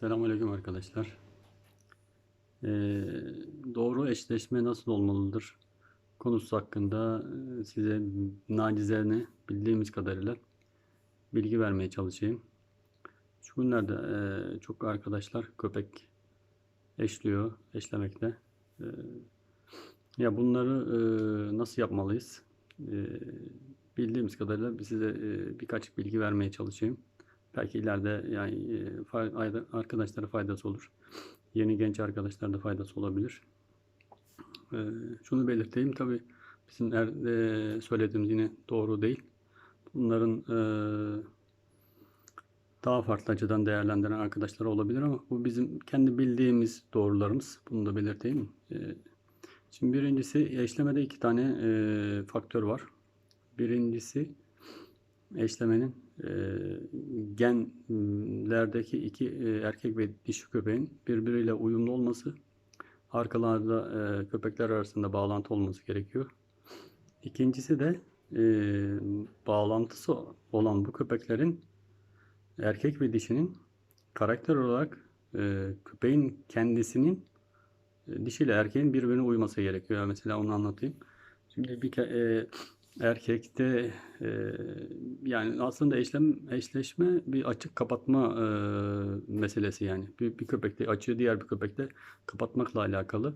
Selamünaleyküm arkadaşlar. Ee, doğru eşleşme nasıl olmalıdır konusu hakkında e, size nacizane bildiğimiz kadarıyla bilgi vermeye çalışayım. Şu günlerde e, çok arkadaşlar köpek eşliyor, eşlemekte. E, ya bunları e, nasıl yapmalıyız? E, bildiğimiz kadarıyla size e, birkaç bilgi vermeye çalışayım. Belki ileride yani e, arkadaşlara faydası olur. Yeni genç arkadaşlara da faydası olabilir. E, şunu belirteyim tabi bizim er, söylediğimiz yine doğru değil. Bunların daha farklı açıdan değerlendiren arkadaşlar olabilir ama bu bizim kendi bildiğimiz doğrularımız. Bunu da belirteyim. Şimdi birincisi eşlemede iki tane faktör var. Birincisi eşlemenin genlerdeki iki e, erkek ve dişi köpeğin birbiriyle uyumlu olması, arkalarda e, köpekler arasında bağlantı olması gerekiyor. İkincisi de e, bağlantısı olan bu köpeklerin erkek ve dişinin karakter olarak köpeğin kendisinin dişiyle erkeğin birbirine uyması gerekiyor. Mesela onu anlatayım. Şimdi bir e, erkekte e, yani aslında eşlem eşleşme bir açık kapatma e, meselesi yani. Bir, bir köpekte açığı diğer bir köpekte kapatmakla alakalı.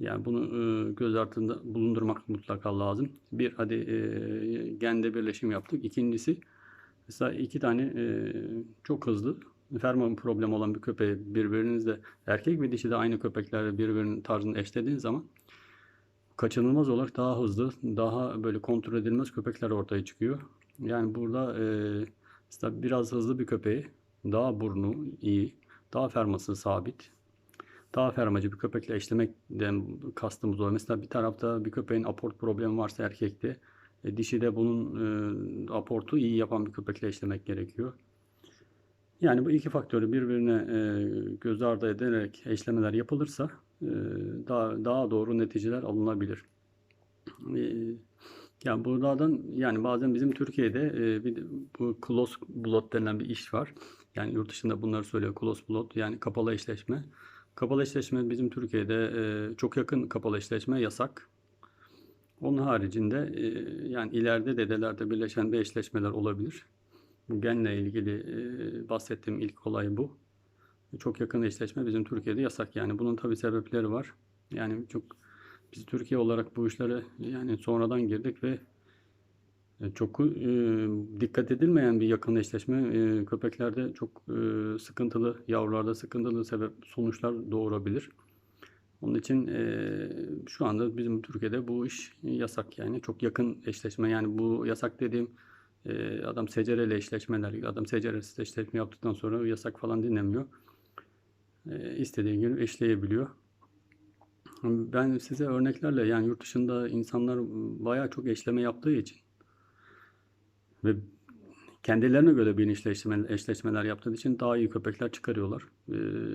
Yani bunu e, göz altında bulundurmak mutlaka lazım. Bir hadi e, gende birleşim yaptık. İkincisi mesela iki tane e, çok hızlı fermon problemi olan bir köpeği birbirinizle erkek ve dişi de aynı köpeklerle birbirinin tarzını eşlediğiniz zaman kaçınılmaz olarak daha hızlı, daha böyle kontrol edilmez köpekler ortaya çıkıyor. Yani burada e, biraz hızlı bir köpeği, daha burnu iyi, daha ferması sabit, daha fermacı bir köpekle eşlemekten kastımız o. Mesela bir tarafta bir köpeğin aport problemi varsa erkekte, e, dişi de bunun e, aportu iyi yapan bir köpekle eşlemek gerekiyor. Yani bu iki faktörü birbirine e, göz ardı ederek eşlemeler yapılırsa daha daha doğru neticeler alınabilir. E, yani buradan yani bazen bizim Türkiye'de e, bir bu close blood denilen bir iş var. Yani yurt dışında bunları söylüyor close blood yani kapalı eşleşme. Kapalı eşleşme bizim Türkiye'de e, çok yakın kapalı eşleşme yasak. Onun haricinde e, yani ileride dedelerde birleşen bir eşleşmeler olabilir. Bu genle ilgili e, bahsettiğim ilk olay bu. Çok yakın eşleşme bizim Türkiye'de yasak yani. Bunun tabii sebepleri var. Yani çok biz Türkiye olarak bu işlere yani sonradan girdik ve e, çok e, dikkat edilmeyen bir yakın eşleşme e, köpeklerde çok e, sıkıntılı, yavrularda sıkıntılı sebep sonuçlar doğurabilir. Onun için e, şu anda bizim Türkiye'de bu iş yasak yani çok yakın eşleşme yani bu yasak dediğim e, adam secereyle eşleşmeler, adam seceresiz eşleşme yaptıktan sonra yasak falan dinlemiyor. E, istediği gibi eşleyebiliyor. Ben size örneklerle yani yurt dışında insanlar bayağı çok eşleme yaptığı için ve kendilerine göre bir eşleşme, eşleşmeler yaptığı için daha iyi köpekler çıkarıyorlar. Ee,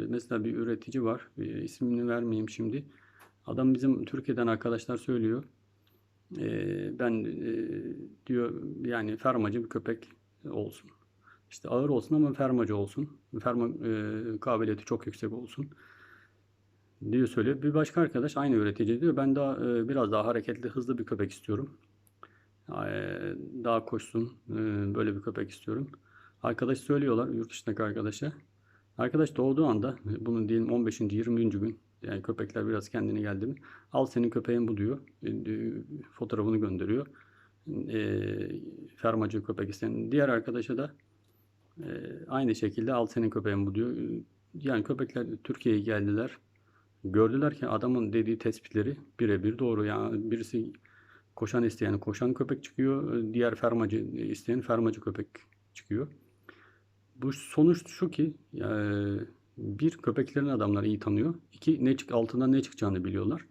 mesela bir üretici var. Ee, ismini vermeyeyim şimdi. Adam bizim Türkiye'den arkadaşlar söylüyor. Ee, ben e, diyor yani fermacı bir köpek olsun. İşte ağır olsun ama fermacı olsun. Ferma e, kabiliyeti çok yüksek olsun diye söylüyor. Bir başka arkadaş aynı üretici diyor. Ben daha e, biraz daha hareketli, hızlı bir köpek istiyorum. E, daha koşsun, e, böyle bir köpek istiyorum. Arkadaş söylüyorlar, yurt dışındaki arkadaşa. Arkadaş doğduğu anda, bunun diyelim 15. 20. gün, yani köpekler biraz kendine geldi mi, al senin köpeğin bu diyor. E, fotoğrafını gönderiyor. E, fermacı köpek isteyen. Diğer arkadaşa da e, aynı şekilde al senin köpeğin bu diyor. Yani köpekler Türkiye'ye geldiler. Gördüler ki adamın dediği tespitleri birebir doğru. Yani birisi koşan isteyen koşan köpek çıkıyor. Diğer fermacı isteyen fermacı köpek çıkıyor. Bu sonuç şu ki yani bir köpeklerin adamlar iyi tanıyor. İki ne çık altından ne çıkacağını biliyorlar.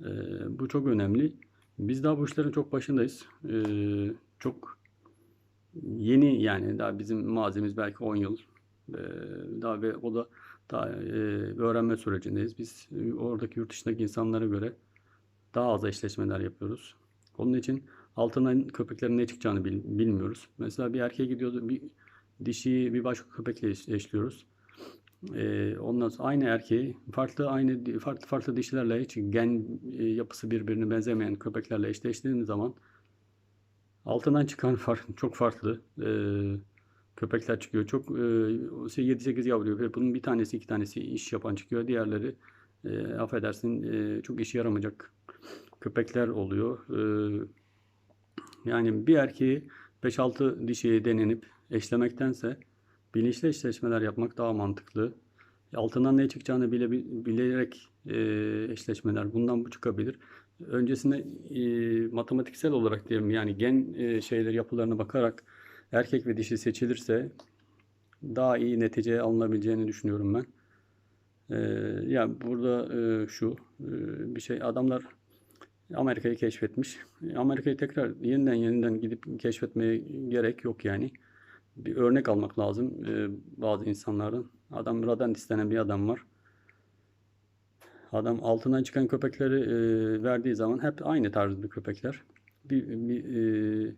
Ee, bu çok önemli. Biz daha bu işlerin çok başındayız. Ee, çok yeni yani daha bizim mazimiz belki 10 yıl. Ee, daha ve o da daha e, öğrenme sürecindeyiz. Biz e, oradaki yurt dışındaki insanlara göre daha az eşleşmeler yapıyoruz. Onun için altından köpeklerin ne çıkacağını bil- bilmiyoruz. Mesela bir erkeğe gidiyordu, bir dişiyi bir başka köpekle eş- eşliyoruz. Ee, ondan sonra aynı erkeği farklı aynı farklı farklı dişilerle hiç gen e, yapısı birbirine benzemeyen köpeklerle eşleştiğiniz zaman altından çıkan fark, çok farklı e, köpekler çıkıyor. Çok e, 7-8 yavru ve bunun bir tanesi iki tanesi iş yapan çıkıyor. Diğerleri e, affedersin e, çok işe yaramayacak köpekler oluyor. E, yani bir erkeği 5-6 dişiye denenip eşlemektense bilinçli eşleşmeler yapmak daha mantıklı. Altından ne çıkacağını bile bilerek e, eşleşmeler bundan bu çıkabilir. Öncesinde e, matematiksel olarak diyelim yani gen e, şeyler yapılarına bakarak erkek ve dişi seçilirse daha iyi netice alınabileceğini düşünüyorum ben. E, yani burada e, şu e, bir şey adamlar Amerika'yı keşfetmiş. Amerika'yı tekrar yeniden yeniden gidip keşfetmeye gerek yok yani. Bir örnek almak lazım e, bazı insanlardan. Adam Radent denen bir adam var. Adam altından çıkan köpekleri e, verdiği zaman hep aynı tarzda köpekler. Bir, bir e,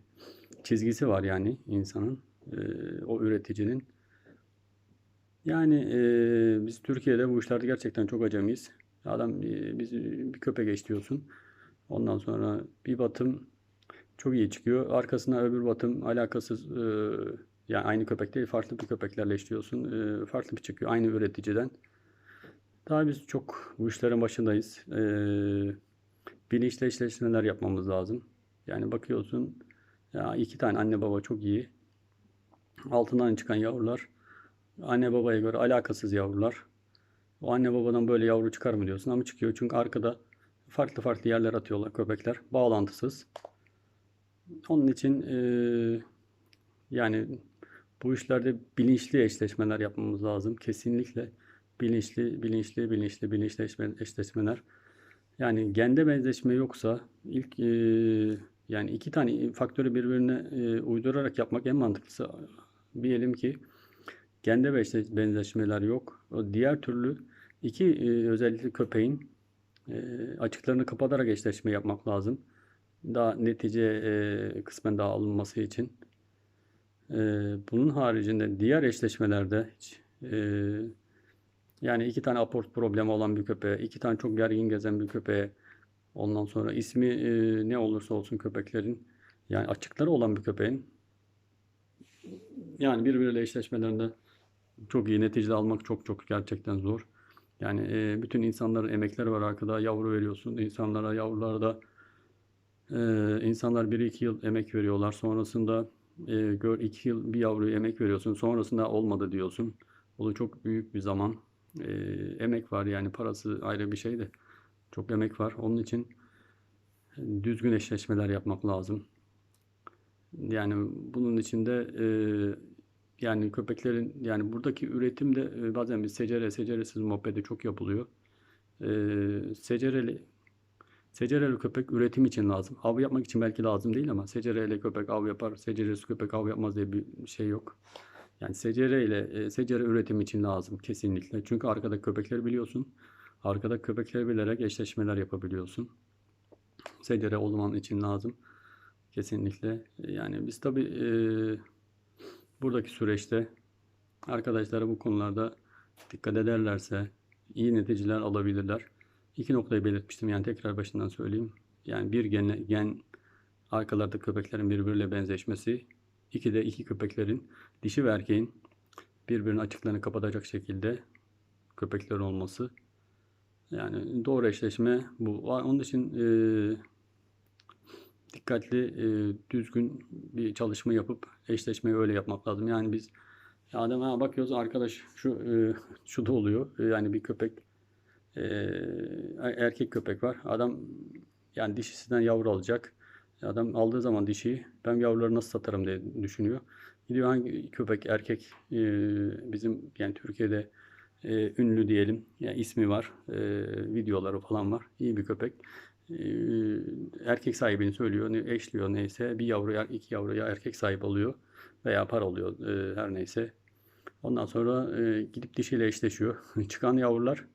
çizgisi var yani insanın, e, o üreticinin. Yani e, biz Türkiye'de bu işlerde gerçekten çok acemiyiz. Adam e, biz bir köpek eşliyorsun. Ondan sonra bir batım çok iyi çıkıyor. Arkasına öbür batım alakasız e, yani aynı köpek değil farklı bir köpeklerle eşliyorsun. E, farklı bir çıkıyor aynı üreticiden. Daha biz çok bu işlerin başındayız. E, bilinçli eşleşmeler yapmamız lazım. Yani bakıyorsun ya iki tane anne baba çok iyi. Altından çıkan yavrular anne babaya göre alakasız yavrular. O anne babadan böyle yavru çıkar mı diyorsun ama çıkıyor. Çünkü arkada farklı farklı yerler atıyorlar köpekler. Bağlantısız. Onun için e, yani bu işlerde bilinçli eşleşmeler yapmamız lazım. Kesinlikle bilinçli, bilinçli, bilinçli, bilinçli eşleşmeler. Yani gende benzeşme yoksa ilk e, yani iki tane faktörü birbirine e, uydurarak yapmak en mantıklısı. Diyelim ki gende benzeşmeler yok. O diğer türlü iki e, özellikle köpeğin e, açıklarını kapatarak eşleşme yapmak lazım. Daha netice e, kısmen daha alınması için. E, bunun haricinde diğer eşleşmelerde hiç e, yani iki tane aport problemi olan bir köpeğe, iki tane çok gergin gezen bir köpeğe, ondan sonra ismi e, ne olursa olsun köpeklerin, yani açıkları olan bir köpeğin, yani birbiriyle eşleşmelerinde çok iyi netice almak çok çok gerçekten zor. Yani e, bütün insanların emekleri var arkada. Yavru veriyorsun. insanlara yavrularda e, insanlar bir iki yıl emek veriyorlar. Sonrasında e, gör iki yıl bir yavruya emek veriyorsun. Sonrasında olmadı diyorsun. O da çok büyük bir zaman. E, emek var yani parası ayrı bir şey de. Çok emek var. Onun için düzgün eşleşmeler yapmak lazım. Yani bunun içinde e, yani köpeklerin yani buradaki üretim de e, bazen bir secere seceresiz muhabbeti çok yapılıyor. Ee, secereli secereli köpek üretim için lazım. Av yapmak için belki lazım değil ama secereli köpek av yapar, seceresiz köpek av yapmaz diye bir şey yok. Yani secere ile e, secere üretim için lazım kesinlikle. Çünkü arkada köpekleri biliyorsun. Arkada köpekleri bilerek eşleşmeler yapabiliyorsun. Secere o için lazım. Kesinlikle. Yani biz tabi e, buradaki süreçte arkadaşlara bu konularda dikkat ederlerse iyi neticeler alabilirler. İki noktayı belirtmiştim yani tekrar başından söyleyeyim. Yani bir gen, gen arkalarda köpeklerin birbiriyle benzeşmesi. İki de iki köpeklerin dişi ve erkeğin birbirinin açıklarını kapatacak şekilde köpekler olması. Yani doğru eşleşme bu. Onun için e, dikkatli, e, düzgün bir çalışma yapıp eşleşmeyi öyle yapmak lazım. Yani biz adama bakıyoruz arkadaş şu e, şu da oluyor. E, yani bir köpek e, erkek köpek var. Adam yani dişisinden yavru alacak. Adam aldığı zaman dişiyi ben yavruları nasıl satarım diye düşünüyor. Gidiyor hangi köpek erkek e, bizim yani Türkiye'de e, ünlü diyelim. Yani ismi var. E, videoları falan var. İyi bir köpek. E, erkek sahibini söylüyor. Ne, eşliyor neyse. Bir yavru iki yavruya erkek sahip oluyor. Veya par oluyor e, her neyse. Ondan sonra e, gidip dişiyle eşleşiyor. Çıkan yavrular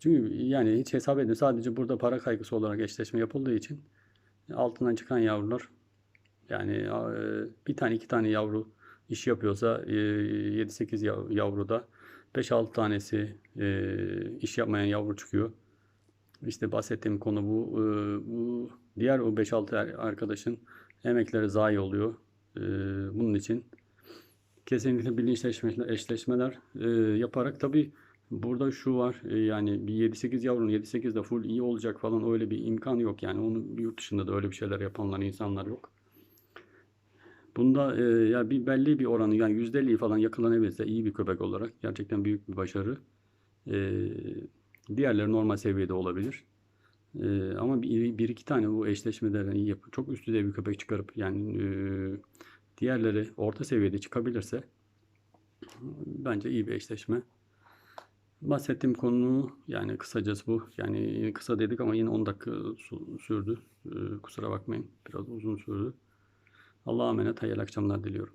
çünkü yani hiç hesap edin sadece burada para kaygısı olarak eşleşme yapıldığı için altından çıkan yavrular yani e, bir tane iki tane yavru iş yapıyorsa 7-8 e, yavru da 5-6 tanesi e, iş yapmayan yavru çıkıyor. İşte bahsettiğim konu bu. E, bu diğer o 5-6 er- arkadaşın emekleri zayi oluyor. Bunun için kesinlikle bilinçli eşleşmeler, yaparak tabii burada şu var e, yani bir 7-8 yavrunun 7-8 de full iyi olacak falan öyle bir imkan yok yani onun yurt dışında da öyle bir şeyler yapanlar insanlar yok. Bunda e, ya bir belli bir oranı yani %50'yi falan yakalanabilirse iyi bir köpek olarak gerçekten büyük bir başarı. E, diğerleri normal seviyede olabilir. E, ama bir, bir iki tane bu eşleşmelerden iyi yapıp çok üst düzey bir köpek çıkarıp yani e, diğerleri orta seviyede çıkabilirse bence iyi bir eşleşme. Bahsettiğim konu yani kısacası bu. Yani kısa dedik ama yine 10 dakika sürdü. E, kusura bakmayın biraz uzun sürdü. Allah'a emanet hayırlı akşamlar diliyorum.